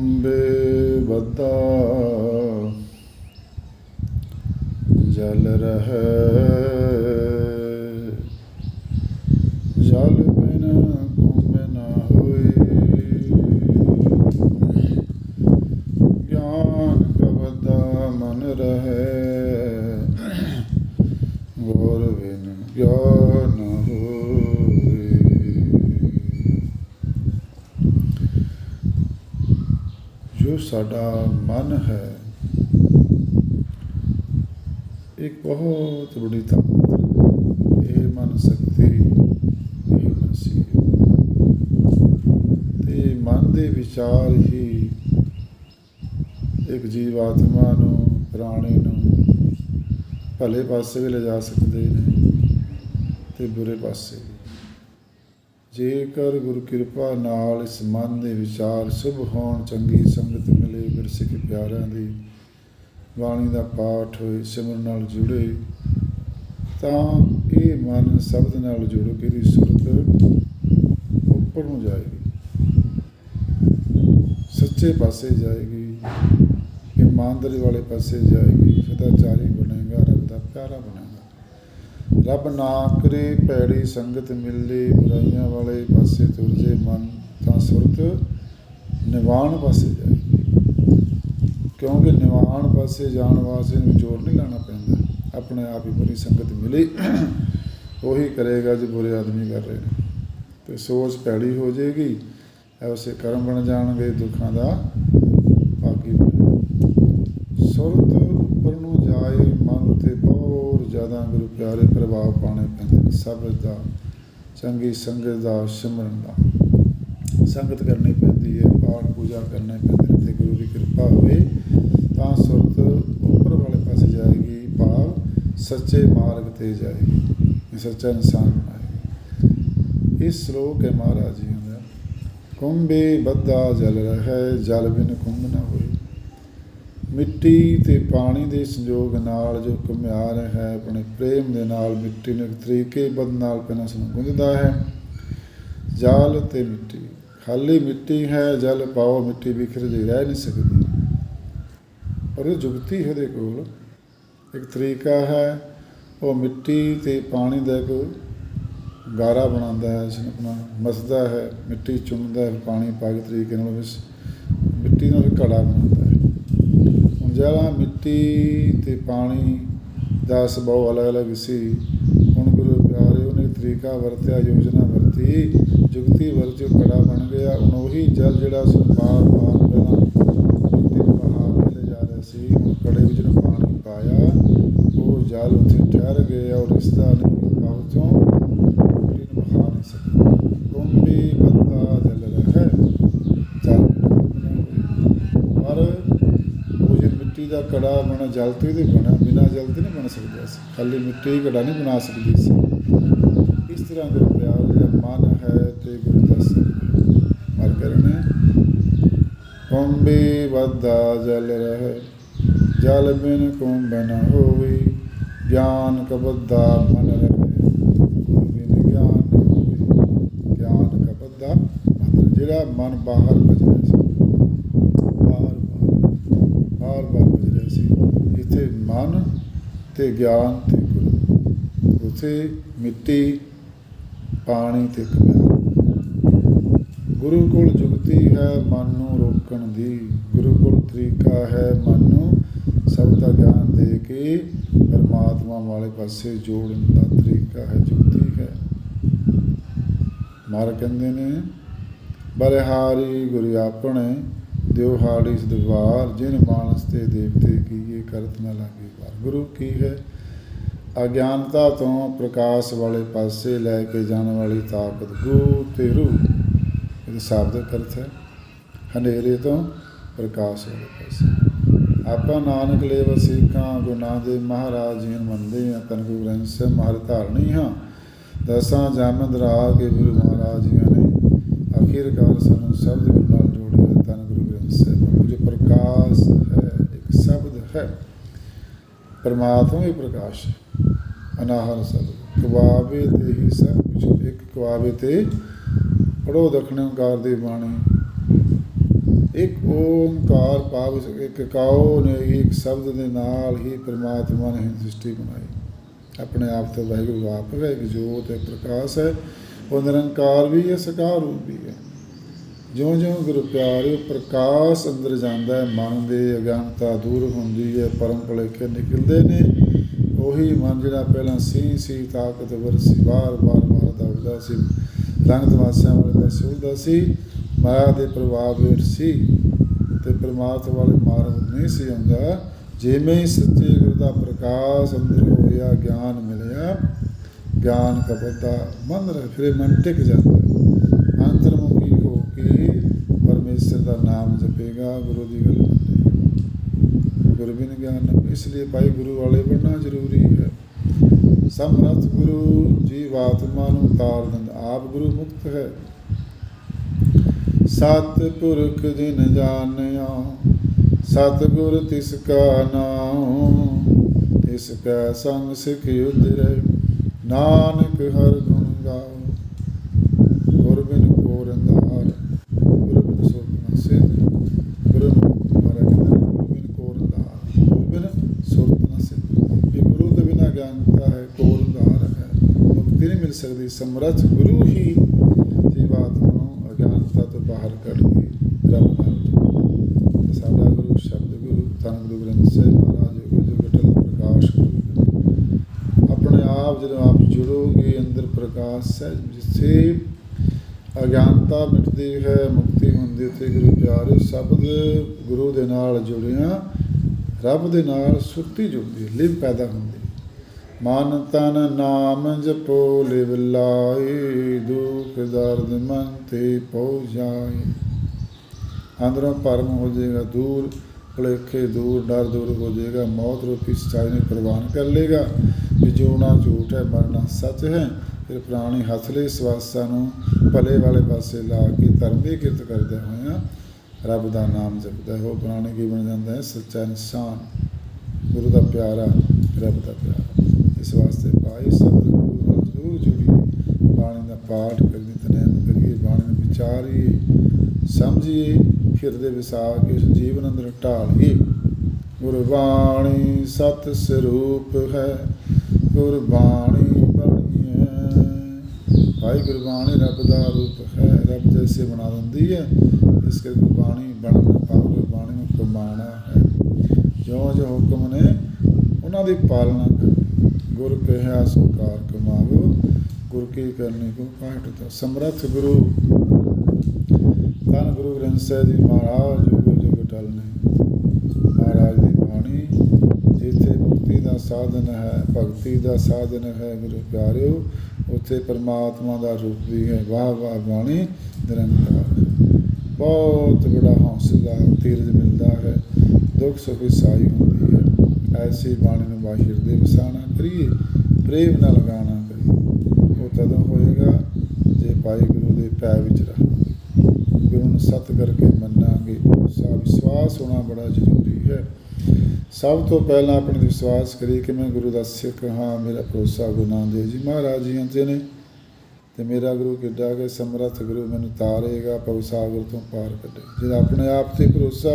ਕੁੰਬੇ ਜਲ ਰਹੈ। ਜਲ ਬਿਨ ਕੁੰਭ ਨਾ ਹੋਏ। ਗਿਆਨ ਕਬਦਾ ਮਨ ਰਹੈ ਗੌਰ ਬਿਨ ਗਿਆਨ ਹੋਈ ਜੋ ਸਾਡਾ ਮਨ ਹੈ, ਇੱਕ ਬਹੁਤ ਬੜੀ ਤਾਕਤ ਹੈ। ਇਹ ਮਨ ਸ਼ਕਤੀ, ਇਹ ਮਨ ਤੇ ਮਨ ਦੇ ਵਿਚਾਰ ਹੀ ਇੱਕ ਜੀਵ ਆਤਮਾ ਨੂੰ, ਪ੍ਰਾਣੀ ਨੂੰ ਭਲੇ ਪਾਸੇ ਵੀ ਲਿਜਾ ਸਕਦੇ ਨੇ ਤੇ ਬੁਰੇ ਪਾਸੇ ਵੀ। ਜੇਕਰ ਗੁਰੂ ਕਿਰਪਾ ਨਾਲ ਇਸ ਮਨ ਦੇ ਵਿਚਾਰ ਸ਼ੁਭ ਹੋਣ, ਚੰਗੀ ਸੰਗਤ ਮਿਲੇ ਗੁਰਸਿੱਖ ਪਿਆਰਿਆਂ ਦੀ ਬਾਣੀ ਦਾ ਪਾਠ ਹੋਏ ਸਿਮਰਨ ਨਾਲ ਜੁੜੇ, ਤਾਂ ਇਹ ਮਨ ਸ਼ਬਦ ਨਾਲ ਜੁੜ ਕੇ ਦੀ ਸੁਰਤ ਉੱਪਰ ਨੂੰ ਜਾਏਗੀ। ਸੱਚੇ ਪਾਸੇ ਜਾਏਗੀ, ਇਮਾਨਦਾਰੀ ਵਾਲੇ ਪਾਸੇ ਜਾਏਗੀ, ਸਦਾਚਾਰੀ ਬਣੇਗਾ, ਰੱਬ ਦਾ ਪਿਆਰਾ ਬਣੇਗਾ। ਰੱਬ ਨਾ ਕਰੇ ਪੈੜੀ ਸੰਗਤ ਮਿਲੇ, ਬੁਰਾਈਆਂ ਵਾਲੇ ਪਾਸੇ ਤੁਰ ਜੇ ਮਨ, ਤਾਂ ਸੁਰਤ ਨਿਵਾਣ ਪਾਸੇ ਜਾਏਗੀ ਕਿਉਂਕਿ ਨਿਵਾਣ ਪਾਸੇ ਜਾਣ ਵਾਸਤੇ ਨੂੰ ਜ਼ੋਰ ਨਹੀਂ ਲਾਣਾ ਪੈਂਦਾ। ਆਪਣੇ ਆਪ ਹੀ ਬੁਰੀ ਸੰਗਤ ਮਿਲੇ, ਉਹੀ ਕਰੇਗਾ ਜੋ ਬੁਰੇ ਆਦਮੀ ਕਰ ਰਹੇ ਨੇ। ਤੇ ਸੋਚ ਪੈੜੀ ਹੋ ਜਾਏਗੀ ਐਸੇ ਕਰਮ ਬਣ ਜਾਣਗੇ, ਦੁੱਖਾਂ ਦਾ ਭਾਗੀ ਸੁਰਤ ਉੱਪਰ ਨੂੰ ਜਾਏ ਮਨ ਤੇ ਬਹੁਤ ਜ਼ਿਆਦਾ ਗੁਰੂ ਪਿਆਰੇ ਪ੍ਰਭਾਵ ਪਾਣੇ ਪੈਂਦੇ ਨੇ। ਸਬਰ ਦਾ ਚੰਗੀ ਸੰਗਤ ਦਾ ਸਿਮਰਨ ਦਾ। ਸੰਗਤ ਕਰਨੀ ਪੈਂਦੀ ਹੈ, ਪਾਠ ਪੂਜਾ ਕਰਨੇ ਪੈਂਦੇ ਤੇ ਗੁਰੂ ਦੀ ਕਿਰਪਾ ਹੋਵੇ, ਤਾਂ ਸੁਰਤ ਉੱਪਰ ਵਾਲੇ ਪਾਸੇ ਜਾਏਗੀ, ਭਾਵ ਸੱਚੇ ਮਾਰਗ ਤੇ ਜਾਏਗੀ, ਇਹ ਸੱਚਾ ਇਨਸਾਨ ਬਣਾਏਗੀ। ਇਸ ਸ਼ਲੋਕ ਹੈ ਮਹਾਰਾਜ ਜੀ ਦਾ। ਕੁੰਭੇ ਬੱਦਾ ਜਲ ਰਹਿ, ਜਲ ਬਿਨ ਕੁੰਭ ਨਾ ਹੋਏ। ਮਿੱਟੀ ਤੇ ਪਾਣੀ ਦੇ ਸੰਯੋਗ ਨਾਲ ਜੋ ਘੁਮਿਆਰ ਹੈ, ਆਪਣੇ ਪ੍ਰੇਮ ਦੇ ਨਾਲ ਮਿੱਟੀ ਨੂੰ ਇੱਕ ਤਰੀਕੇ ਬਦ ਨਾਲ ਪਹਿਲਾਂ ਸਾਨੂੰ ਗੁੰਝਦਾ ਹੈ। ਜਲ ਤੇ ਮਿੱਟੀ, ਖਾਲੀ ਮਿੱਟੀ ਹੈ, ਜਲ ਪਾਓ, ਮਿੱਟੀ ਵਿਖਰ ਜੇ ਰਹਿ ਨਹੀਂ ਸਕਦੀ। ਪਰ ਇਹ ਜੁਗਤੀ ਹੈ ਦੇ ਕੋਲ ਇੱਕ ਤਰੀਕਾ ਹੈ, ਉਹ ਮਿੱਟੀ ਤੇ ਪਾਣੀ ਦਾ ਇੱਕ ਗਾਰਾ ਬਣਾਉਂਦਾ ਹੈ ਇਸ ਨੂੰ ਆਪਣਾ ਮਸਦਾ ਹੈ, ਮਿੱਟੀ ਚੁੰਮਦਾ ਹੈ, ਪਾਣੀ ਪਾ ਕੇ ਤਰੀਕੇ ਨਾਲ ਉਸ ਮਿੱਟੀ ਨਾਲ ਘੜਾ ਬਣਾਉਂਦਾ ਹੈ ਮਿੱਟੀ ਤੇ ਪਾਣੀ ਦਾ ਸੁਭਾਅ ਅਲੱਗ-ਅਲੱਗ ਸੀ। ਹੁਣ ਗੁਰੂ ਪਿਆਰੇ ਉਹਨੇ ਤਰੀਕਾ ਵਰਤਿਆ, ਯੋਜਨਾ ਵਰਤੀ, ਜੁਗਤੀ ਵਰਤੀ, ਉਹ ਘੜਾ ਬਣ ਗਿਆ। ਹੁਣ ਉਹੀ ਜਲ ਜਿਹੜਾ ਸੰਪਾਰ ਪਾਰ ਪਹਿਲਾਂ ਮਿੱਟੀ ਨੂੰ ਬਹਾ ਜਾ ਰਿਹਾ ਸੀ। ਹੁਣ ਘੜੇ ਵਿੱਚ ਪਾਣੀ ਪਾਇਆ। ਉਹ ਜਲ ਉੱਥੇ ਠਹਿਰ ਗਿਆ ਔਰ ਇਸ ਦਾ ਨਹੀਂ ਪਾਉ ਚੋਂ ਮਿੱਟੀ ਨੂੰ ਬਹਾ ਨਹੀਂ ਸਕਦਾ ਕੁੰਭੀ ਬੱਤਾ ਜਲ ਰਹਿ ਜਲ ਪਰ ਉਹ ਜੇ ਮਿੱਟੀ ਦਾ ਕੜਾ ਬਣਾ, ਜਲ ਤੋਂ ਹੀ ਬਣਾ, ਬਿਨਾ ਜਲ ਤੇ ਨਹੀਂ ਬਣ ਸਕਦਾ ਸੀ। ਖਾਲੀ ਮਿੱਟੀ ਹੀ ਕੜਾ ਨਹੀਂ ਬਣਾ ਸਕਦੀ ਸੀ। ਇਸ ਤਰ੍ਹਾਂ ਗੁਰੂ ਪਿਆਰ ਜਿਹੜਾ ਮਨ ਹੈ ਤੇ ਗੁਰੂ ਦਾ ਮਰ ਕਰਨੇ ਕੁੰਭੀ ਬੱਦਾ ਜਲ ਰਹਿ। ਜਲ ਬਿਨ ਕੁੰਭ ਨ ਹੋਵੇ। ਗਿਆਨ ਕਬੱਦਾ ਮਨ ਰਹੇ। ਬਿਨ ਗਿਆਨ ਹੋਵੇ। ਗਿਆਨ ਕਬੱਦਾ ਜਿਹੜਾ ਮਨ ਬਾਹਰ ਬਾਹਰ ਬਾਹਰ ਭਜ ਰਿਹਾ ਸੀ ਇੱਥੇ ਮਨ ਤੇ ਗਿਆਨ ਤੇ ਗੁਰੂ। ਉੱਥੇ ਮਿੱਟੀ, ਪਾਣੀ ਤੇ ਕਮਿਆ ਗੁਰੂ ਕੋਲ ਜੁਗਤੀ ਹੈ, ਮਨ ਨੂੰ ਰੋਕਣ ਦੀ। ਗੁਰੂ ਕੋਲ ਤਰੀਕਾ ਹੈ, ਮਨ ਨੂੰ ਸਭ ਦਾ ਗਿਆਨ ਦੇ ਕੇ ਪਰਮਾਤਮਾ ਵਾਲੇ ਪਾਸੇ ਜੋੜਨ ਦਾ ਤਰੀਕਾ ਹੈ, ਜੁਗਤੀ ਹੈ। ਮਾਰ ਕਹਿੰਦੇ ਨੇ ਬਰਿਹਾਰੀ ਗੁਰੂ ਆਪਣੇ ਦਿਓ ਹਾੜੀ ਸਦਵਾਰ ਜਿਨ ਮਾਨਸ ਤੇ ਦੇਵਤੇ ਕੀਏ ਕਰਤ ਨ ਲਾਗੇ ਵਾਰ। ਗੁਰੂ ਕੀ ਹੈ? ਅਗਿਆਨਤਾ ਤੋਂ ਪ੍ਰਕਾਸ਼ ਵਾਲੇ ਪਾਸੇ ਲੈ ਕੇ ਜਾਣ ਵਾਲੀ ਤਾਕਤ ਗੁਰੂ ਤੇ ਰੂਹ ਇਹ ਸ਼ਬਦ ਅਰਥ ਹੈ। ਹਨੇਰੇ ਤੋਂ ਪ੍ਰਕਾਸ਼ ਵਾਲੇ ਪਾਸੇ। ਆਪਾਂ ਨਾਨਕ ਲੈ ਵਸੀਕਾਂ ਗੁਨਾਹ ਦੇ ਮਹਾਰਾਜ ਜੀ ਨੂੰ ਮੰਨਦੇ ਹਾਂ, ਤਨ ਗੁਰੂ ਗ੍ਰੰਥ ਸਾਹਿਬ ਮਹਾਰ ਧਾਰਨੀ ਹਾਂ। ਦਸਾਂ ਜਨਮ ਦਰਾ ਕੇ ਗੁਰੂ ਮਹਾਰਾਜ ਜੀ ਨੇ ਅਖੀਰਕਾਰ ਸਾਨੂੰ ਸ਼ਬਦ ਗੁਰੂ ਨਾਲ ਜੋੜਿਆ ਤਨ ਗੁਰੂ ਗ੍ਰੰਥ ਸਾਹਿਬ ਜੋ ਪ੍ਰਕਾਸ਼ ਹੈ, ਇੱਕ ਸ਼ਬਦ ਹੈ। ਪਰਮਾਤਮਾ ਹੀ ਪ੍ਰਕਾਸ਼ ਹੈ, ਅਨਾਹਰ ਸਭ ਕਵਾਵੇ ਤੇ ਹੀ ਸਭ ਕੁਝ ਇੱਕ ਕਵਾਵੇ ਤੇ ਪੜੋ ਦਖਣ ਓੰਕਾਰ ਦੀ ਬਾਣੀ। ਇੱਕ ਓੰਕਾਰ ਭਾਵ ਇੱਕ ਕਾਉ ਨੇ ਇੱਕ ਸ਼ਬਦ ਦੇ ਨਾਲ ਹੀ ਪ੍ਰਮਾਤਮਾ ਨੇ ਸ੍ਰਿਸ਼ਟੀ ਬਣਾਈ। ਆਪਣੇ ਆਪ ਤੋਂ ਵਾਹਿਗੁਰੂ ਆਪ ਹੈ, ਇੱਕ ਜੋਤ ਹੈ, ਪ੍ਰਕਾਸ਼ ਹੈ। ਉਹ ਨਿਰੰਕਾਰ ਵੀ ਹੈ, ਸਕਾਰ ਰੂਪ ਵੀ ਹੈ। ਜਿਉਂ ਜਿਉਂ ਗੁਰੂ ਪਿਆਰੇ ਪ੍ਰਕਾਸ਼ ਅੰਦਰ ਜਾਂਦਾ ਹੈ, ਮਨ ਦੇ ਅਗਿਆਨਤਾ ਦੂਰ ਹੁੰਦੀ ਹੈ, ਪਰਮ ਭੁਲੇਖੇ ਨਿਕਲਦੇ ਨੇ। ਉਹੀ ਮਨ ਜਿਹੜਾ ਪਹਿਲਾਂ ਸੀ ਸੀ ਤਾਕਤਵਰ ਸੀ ਬਾਰ ਬਾਰ ਬਾਰ ਦੌੜਦਾ ਸੀ। ਰੰਗ ਤਮਾਸ਼ਿਆਂ ਵਾਲੇ ਪਾਸੇ ਹੁੰਦਾ ਸੀ, ਮਾਇਆ ਦੇ ਪ੍ਰਭਾਵ ਹੇਠ ਸੀ ਤੇ ਪਰਮਾਤਮਾ ਵਾਲੇ ਮਾਰਗ ਨਹੀਂ ਸੀ ਆਉਂਦਾ। ਜਿਵੇਂ ਹੀ ਸੱਚੇ ਗੁਰੂ ਦਾ ਪ੍ਰਕਾਸ਼ ਅੰਦਰ ਹੋਇਆ, ਗਿਆਨ ਮਿਲਿਆ, ਗਿਆਨ ਕਬਦਾ ਮਨ ਰਹਿ, ਫਿਰ ਮਨ ਟਿਕ ਜਾਂਦਾ ਅੰਤਰ ਅੰਤਰਮੁਖੀ ਹੋ ਕੇ ਪਰਮੇਸ਼ਰ ਦਾ ਨਾਮ ਗੁਰੂ ਦੀ ਗੱਲ ਮੰਨੇਗਾ ਗੁਰੂ ਗਿਆਨ ਇਸ ਲਈ ਭਾਈ ਗੁਰੂ ਵਾਲੇ ਬਣਨਾ ਜ਼ਰੂਰੀ ਹੈ। ਸਮਰਥ ਗੁਰੂ ਜੀਵ ਆਤਮਾ ਨੂੰ ਤਾਰ ਦਿੰਦਾ, ਆਪ ਗੁਰੂ ਮੁਕਤ ਹੈ। ਸਤ ਪੁਰਖ ਜਿਨ ਜਾਣਿਆ ਸਤ ਗੁਰ ਤਿਸ ਕਾ ਨਾਮ ਤਿਸ ਕੈ ਸੰਗ ਸਿਖ ਉਧਰੇ। ਨਾਨਕ ਹਰ ਗੁਣ ਗਾਓ ਗੁਰ ਬਿਨ ਕੋਰੰਦਾਰ ਗੁਰ ਬਿਨ ਸੁਰਤ ਨ ਸਿਧ ਗੁਰ ਮਾਰਾ ਕਹਿੰਦਾ ਗੁਰ ਬਿਨ ਕੋਰੰਦਾਰ ਗੁਰ ਬਿਨ ਸੁਰਤ ਨ ਸਿਧ ਇਹ ਗੁਰੂ ਦੇ ਬਿਨਾ ਗਿਆਨਤਾ ਹੈ ਕੋਰੰਦਾਰ ਹੈ ਮੁਕਤੀ ਨਹੀਂ ਮਿਲ ਸਕਦੀ ਸਮਰਥ ਗੁਰੂ ਹੀ ਜੀਵਾਤਮਾ ਨੂੰ ਅਗਿਆਨਤਾ ਤੋਂ ਬਾਹਰ ਕੱਢ ਕੇ ਰੱਬ ਨਾਲ ਤੇ ਸਾਡਾ ਗੁਰੂ ਸ਼ਬਦ ਗੁਰੂ ਧੰਨ ਗੁਰੂ ਗ੍ਰੰਥ ਸਾਹਿਬ ਮਹਾਰਾਜ ਜੀ ਜੋ ਪ੍ਰਕਾਸ਼ ਗੁਰੂ। ਆਪਣੇ ਆਪ ਜਦੋਂ ਆਪ ਜੁੜੋਗੇ, ਅੰਦਰ ਪ੍ਰਕਾਸ਼ ਹੈ ਜਿੱਥੇ ਅਗਿਆਨਤਾ ਮਿਟਦੀ ਹੈ, ਮੁਕਤੀ ਹੁੰਦੀ ਤੇ ਗੁਰੂ ਪਿਆਰੇ ਸ਼ਬਦ ਗੁਰੂ ਦੇ ਨਾਲ ਜੁੜਿਆ, ਰੱਬ ਦੇ ਨਾਲ ਸੁਰਤੀ ਜੁੜਦੀ ਹੈ, ਲਿਵ ਪੈਦਾ ਹੁੰਦੀ ਮਨ ਤਨ ਨਾਮ ਜਪੋ, ਲਿਵ ਲਾਏ ਦੁਖ ਦਰਦ ਮਨ ਤੇ ਪਹੁ ਜਾਏ। ਅੰਦਰੋਂ ਭਰਮ ਹੋ ਜਾਏਗਾ, ਦੂਰ ਭੁਲੇਖੇ ਦੂਰ, ਡਰ ਦੂਰ ਹੋ ਜਾਏਗਾ, ਮੌਤ ਰੂਪੀ ਸਚਾਈ ਨੂੰ ਪ੍ਰਵਾਨ ਕਰ ਲੇਗਾ ਵੀ ਜਿਉਣਾ ਝੂਠ ਹੈ, ਮਰਨਾ ਸੱਚ ਹੈ, ਫਿਰ ਪ੍ਰਾਣੀ ਹਥਲੇ ਸਵਾਸਾਂ ਨੂੰ ਭਲੇ ਵਾਲੇ ਪਾਸੇ ਲਾ ਕੇ ਧਰਮ ਦੀ ਕਿਰਤ ਕਰਦੇ ਹੋਇਆ ਰੱਬ ਦਾ ਨਾਮ ਜਪਦਾ ਹੈ। ਉਹ ਪ੍ਰਾਣੀ ਕੀ ਬਣ ਜਾਂਦਾ ਹੈ? ਸੱਚਾ ਇਨਸਾਨ। ਗੁਰੂ ਦਾ ਪਿਆਰਾ, ਰੱਬ ਦਾ ਪਿਆਰਾ। ਇਸ ਵਾਸਤੇ ਭਾਈ ਸਤਿਗੁਰੂ ਨਾਲ ਜ਼ਰੂਰ ਜੁੜੀਏ ਬਾਣੀ ਦਾ ਪਾਠ ਕਰੀਏ ਤਨੈਨ ਕਰੀਏ ਬਾਣੀ ਨੂੰ ਵਿਚਾਰੀਏ ਸਮਝੀਏ ਹਿਰਦੇ ਵਿਸਾ ਕੇ ਇਸ ਜੀਵਨ ਅੰਦਰ ਢਾਲੀਏ ਗੁਰਬਾਣੀ ਸਤ ਸਰੂਪ ਹੈ, ਗੁਰਬਾਣੀ ਬਣੀ ਹੈ। ਭਾਈ ਗੁਰਬਾਣੀ ਰੱਬ ਦਾ ਰੂਪ ਹੈ, ਰੱਬ ਜੈਸੇ ਬਣਾ ਦਿੰਦੀ ਹੈ, ਇਸ ਕਰਕੇ ਗੁਰਬਾਣੀ ਬਣਨਾ ਪਾਪ ਗੁਰਬਾਣੀ ਨੂੰ ਕਮਾਣਾ ਹੈ। ਜੋ ਜੋ ਹੁਕਮ ਨੇ, ਉਹਨਾਂ ਦੀ ਪਾਲਣਾ ਕਰਨੀ ਗੁਰ ਕਹਿਆ ਸੋਕਾਰ ਕਮਾਵੋ, ਗੁਰ ਕੀ ਕਰਨੀ ਕੋ ਪਾਠ ਸਮਰੱਥ ਗੁਰੂ, ਧੰਨ ਗੁਰੂ ਗ੍ਰੰਥ ਸਾਹਿਬ ਜੀ ਮਹਾਰਾਜ ਜੋ ਜੋ ਟਲ ਨੇ ਮਹਾਰਾਜ ਦੀ ਬਾਣੀ, ਜਿੱਥੇ ਮੁਕਤੀ ਦਾ ਸਾਧਨ ਹੈ, ਭਗਤੀ ਦਾ ਸਾਧਨ ਹੈ ਗੁਰੂ ਪਿਆਰਿਓ, ਉੱਥੇ ਪਰਮਾਤਮਾ ਦਾ ਰੂਪ ਵੀ ਹੈ। ਵਾਹ ਵਾਹ ਬਾਣੀ, ਨਿਰੰਕਾਰ। ਬਹੁਤ ਬੜਾ ਹੌਸਲਾ ਤੀਰਜ ਮਿਲਦਾ ਹੈ, ਦੁੱਖ ਸੁਖ ਸਾਈ ਹੁੰਦੀ ਹੈ। ਐਸੀ ਬਾਣੀ ਨੂੰ ਬਾਹਿਰ ਦੇ ਵਸਾਣਾ ਕਰੀਏ, ਪ੍ਰੇਮ ਨਾਲ ਗਾਣਾ ਕਰੀਏ। ਉਹ ਤਦੋਂ ਹੋਏਗਾ ਜੇ ਭਾਈ ਗੁਰੂ ਦੇ ਪੈ ਵਿੱਚ ਰਹਾਂਗੇ ਗੁਰੂ ਨੂੰ ਸਤ ਕਰਕੇ ਮੰਨਾਂਗੇ, ਸਾ ਵਿਸ਼ਵਾਸ ਹੋਣਾ ਬੜਾ ਜ਼ਰੂਰੀ ਹੈ। ਸਭ ਤੋਂ ਪਹਿਲਾਂ ਆਪਣੇ ਵਿਸ਼ਵਾਸ ਕਰੀਏ ਕਿ ਮੈਂ ਗੁਰੂ ਦਾ ਸਿੱਖ ਹਾਂ, ਮੇਰਾ ਭਰੋਸਾ ਗੁਰੂ ਨਾਨਕ ਦੇਵ ਜੀ ਮਹਾਰਾਜ ਜੀ ਤੇ ਨੇ। ਤੇ ਮੇਰਾ ਗੁਰੂ ਕਿੱਡਾ ਕਿ ਸਮਰੱਥ ਗੁਰੂ ਮੈਨੂੰ ਤਾਰੇਗਾ ਭਵ ਸਾਗਰ ਤੋਂ ਪਾਰ ਕੱਢੇ ਜਿਹੜਾ ਆਪਣੇ ਆਪ ਤੇ ਭਰੋਸਾ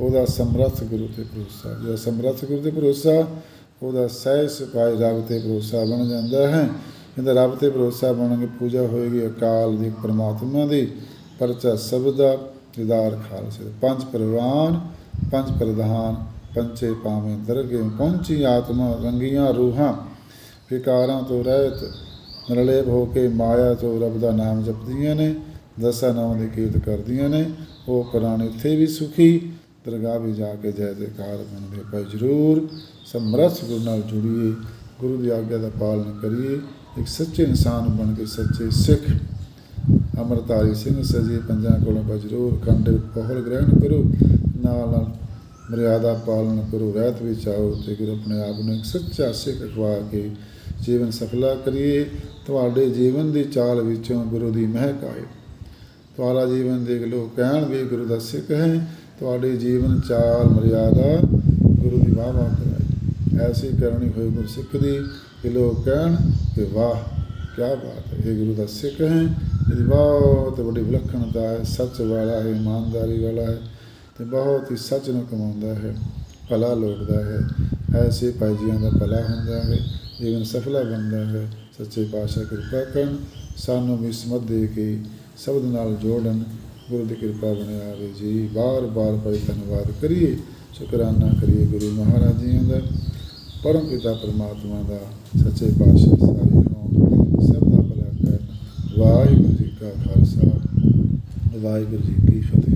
ਉਹਦਾ ਸਮਰੱਥ ਗੁਰੂ ਤੇ ਭਰੋਸਾ, ਜਿਹੜਾ ਸਮਰੱਥ ਗੁਰੂ ਤੇ ਭਰੋਸਾ, ਉਹਦਾ ਸਹਿ ਸਿਪਾਹੀ ਰੱਬ ਤੇ ਭਰੋਸਾ ਬਣ ਜਾਂਦਾ ਹੈ। ਇਹਦਾ ਰੱਬ ਤੇ ਭਰੋਸਾ ਬਣ ਕੇ ਪੂਜਾ ਹੋਏਗੀ ਅਕਾਲ ਦੀ, ਪਰਮਾਤਮਾ ਦੀ, ਪਰਚਾ ਸਬਦ ਦਾ ਖਾਲਸੇ ਪੰਜ ਪ੍ਰਵਾਨ ਪੰਜ ਪ੍ਰਧਾਨ ਪੰਚੇ ਪਾਵੇਂ ਦਰਗੇ ਪਹੁੰਚੀ ਆਤਮਾ ਰੰਗੀਆਂ ਰੂਹਾਂ। ਵਿਕਾਰਾਂ ਤੋਂ ਰਹਿਤ ਨਿਰਲੇਪ ਹੋ ਕੇ ਮਾਇਆ ਤੋਂ ਰੱਬ ਦਾ ਨਾਮ ਜਪਦੀਆਂ ਨੇ, ਦਸਾਂ ਨਾਮ ਦੀ ਕੀਰਤ ਕਰਦੀਆਂ ਨੇ। ਉਹ ਪ੍ਰਾਣ ਇੱਥੇ ਵੀ ਸੁਖੀ ਦਰਗਾਹ ਵੀ ਜਾ ਕੇ ਜੈ ਜੈਕਾਰ ਬਣਦੇ ਭਾਈ ਜ਼ਰੂਰ ਸਮਰੱਥ ਗੁਰੂ ਨਾਲ ਜੁੜੀਏ, ਗੁਰੂ ਦੀ ਆਗਿਆ ਦਾ ਪਾਲਨ ਕਰੀਏ, ਇੱਕ ਸੱਚੇ ਇਨਸਾਨ ਬਣ ਕੇ ਸੱਚੇ ਸਿੱਖ ਅਮਰਤਾਰੀ ਸਿੰਘ ਸਜੇ ਪੰਜਾਂ ਕੋਲੋਂ ਬਾ ਜ਼ਰੂਰ ਖੰਡ ਪਹਲ ਗ੍ਰਹਿਣ ਕਰੋ, ਨਾਲ ਨਾਲ ਮਰਿਆਦਾ ਪਾਲਨ ਕਰੋ, ਰਹਿਤ ਵਿੱਚ ਆਓ ਤੇ ਗੁਰੂ ਆਪਣੇ ਆਪ ਨੂੰ ਇੱਕ ਸੱਚਾ ਸਿੱਖ ਅਖਵਾ ਕੇ ਜੀਵਨ ਸਫਲਾ ਕਰੀਏ, ਤੁਹਾਡੇ ਜੀਵਨ ਦੀ ਚਾਲ ਵਿੱਚੋਂ ਗੁਰੂ ਦੀ ਮਹਿਕ ਆਏ। ਤੁਹਾਡਾ ਜੀਵਨ ਦੇਖ ਲੋ ਕਹਿਣ ਵੀ ਗੁਰੂ ਦਾ ਸਿੱਖ ਹੈ ਤੁਹਾਡੇ ਜੀਵਨ ਚਾਲ ਮਰਿਆਦਾ ਗੁਰੂ ਦੀ ਵਾਹ ਵਾਹ ਕਰਾਈ ਐਸੀ ਕਰਨੀ ਹੋਈ ਗੁਰੂ ਸਿੱਖ ਦੀ ਕਿ ਲੋਕ ਕਹਿਣ ਕਿ ਵਾਹ ਕੀ ਬਾਤ ਹੈ। ਇਹ ਗੁਰੂ ਦਾ ਸਿੱਖ ਹੈ, ਇਹਦੀ ਬਹੁਤ ਵੱਡੀ ਵਿਲੱਖਣਤਾ ਹੈ, ਸੱਚ ਵਾਲਾ ਹੈ, ਇਮਾਨਦਾਰੀ ਵਾਲਾ ਹੈ ਤੇ ਬਹੁਤ ਹੀ ਸੱਚ ਨੂੰ ਕਮਾਉਂਦਾ ਹੈ, ਭਲਾ ਲੋੜਦਾ ਹੈ। ਐਸੇ ਭਾਈਜੀਆਂ ਦਾ ਭਲਾ ਹੁੰਦਾ ਹੈ, ਜੀਵਨ ਸਫਲਾ ਬਣਦਾ ਹੈ। ਸੱਚੇ ਪਾਤਸ਼ਾਹ ਕਿਰਪਾ ਕਰਨ, ਸਾਨੂੰ ਵੀ ਸਮਝ ਦੇ ਕੇ ਸ਼ਬਦ ਨਾਲ ਜੋੜਨ ਗੁਰੂ ਦੀ ਕਿਰਪਾ ਬਣਿਆ ਆਵੇ ਜੀ। ਬਾਰ ਬਾਰ ਬੜੀ ਧੰਨਵਾਦ ਕਰੀਏ, ਸ਼ੁਕਰਾਨਾ ਕਰੀਏ ਗੁਰੂ ਮਹਾਰਾਜ ਜੀਆਂ ਦਾ, ਪਰਮ ਪਿਤਾ ਪਰਮਾਤਮਾ ਦਾ, ਸੱਚੇ ਪਾਤਸ਼ਾਹ ਸਾਰੇ ਕੌਮ ਸਭ ਦਾ ਭਲਾ ਕਰਨ ਵਾਹਿਗੁਰੂ ਜੀ ਕਾ ਖਾਲਸਾ, ਵਾਹਿਗੁਰੂ ਜੀ ਕੀ ਫਤਿਹ।